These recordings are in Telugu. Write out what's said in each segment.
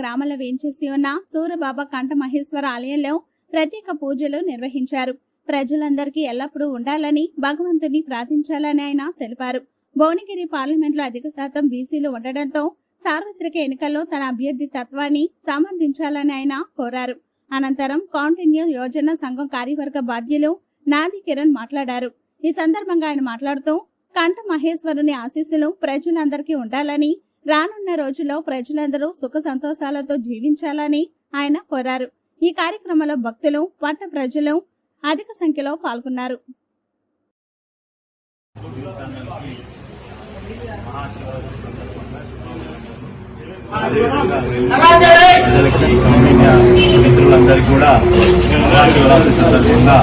గ్రామంలో వేంచేసి ఉన్న సూరబాబా కంఠ మహేశ్వర ఆలయంలో ప్రత్యేక పూజలు నిర్వహించారు. ప్రజలందరికీ ఎల్లప్పుడూ ఉండాలని భగవంతుని ప్రార్థించాలని ఆయన తెలిపారు. భువనగిరి పార్లమెంట్లో అధిక శాతం బీసీలు ఉండడంతో సార్వత్రిక ఎన్నికల్లో తన అభ్యర్థి తత్వాన్ని సమర్థించాలని ఆయన కోరారు. అనంతరం కౌంటిన్యూ యోజన సంఘం కార్యవర్గ బాధ్యులు నాది కిరణ్ మాట్లాడారు. ఈ సందర్భంగా ఆయన మాట్లాడుతూ కంఠ మహేశ్వరుని ఆశీస్సులు ప్రజలందరికీ ఉండాలని రానున్న రోజుల్లో ప్రజలందరూ సుఖ సంతోషాలతో జీవించాలని ఆయన కోరారు. ఈ కార్యక్రమంలో భక్తులు పట్ట ప్రజలు అధిక సంఖ్యలో పాల్గొన్నారు. మిత్రులందరికీ కూడా శివరాత్రి సందర్భంగా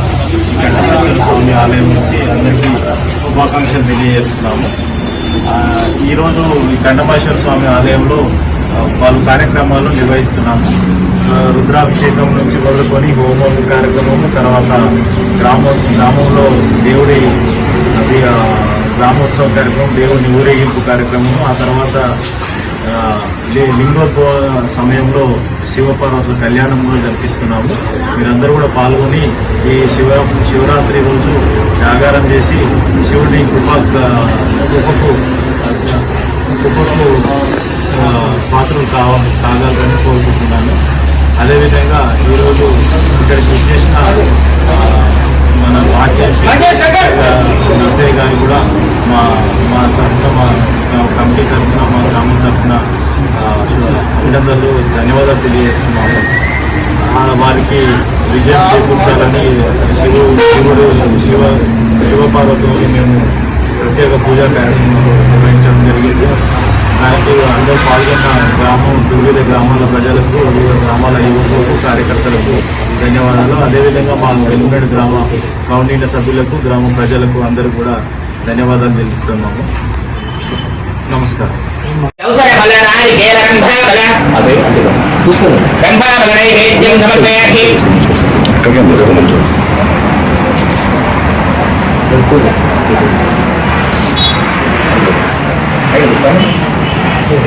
వెంకటేశ్వర స్వామి ఆలయం నుంచి అందరికీ శుభాకాంక్షలు తెలియజేస్తున్నాము. ఈరోజు ఈ కండమేశ్వర స్వామి ఆలయంలో పలు కార్యక్రమాలు నిర్వహిస్తున్నాము. రుద్రాభిషేకం నుంచి మొదలుకొని హోమం కార్యక్రమము తర్వాత గ్రామం గ్రామంలో దేవుడి అది గ్రామోత్సవ కార్యక్రమం దేవుని ఊరేగింపు కార్యక్రమము ఆ తర్వాత లే- లింగోద్భవ సమయంలో శివపార్వతుల కళ్యాణం కూడా జరిపిస్తున్నాము. మీరందరూ కూడా పాల్గొని ఈ శివ శివరాత్రి రోజు జాగారం చేసి శివుడి కృప కృపకు కృపకు పాత్రలు కావ కాగలరని కోరుకుంటున్నాను. అదేవిధంగా ఈరోజు ఇక్కడికి వచ్చేసిన మన పార్టీ నర్సయ్య గారు కూడా మా మా తరఫున మా కమిటీ తరఫున మా గ్రామం తరఫున ఆ, అభినందనలు ధన్యవాదాలు తెలియజేస్తున్నాము. వారికి విజయం చేకూర్చాలని శివుడు శివుడు శివ శివపార్వతులకి మేము ప్రత్యేక పూజా కార్యక్రమంలో నిర్వహించడం జరిగింది. దానికి అందరూ పాల్గొన్న గ్రామం వివిధ గ్రామాల ప్రజలకు వివిధ గ్రామాల యువకులకు కార్యకర్తలకు ధన్యవాదాలు. అదేవిధంగా మా వెలుగునేడు గ్రామ కౌండిన్య సభ్యులకు గ్రామ ప్రజలకు అందరూ కూడా ధన్యవాదాలు తెలుపుతున్నాము. నమస్కారం. వ్యవసాయ 还有三十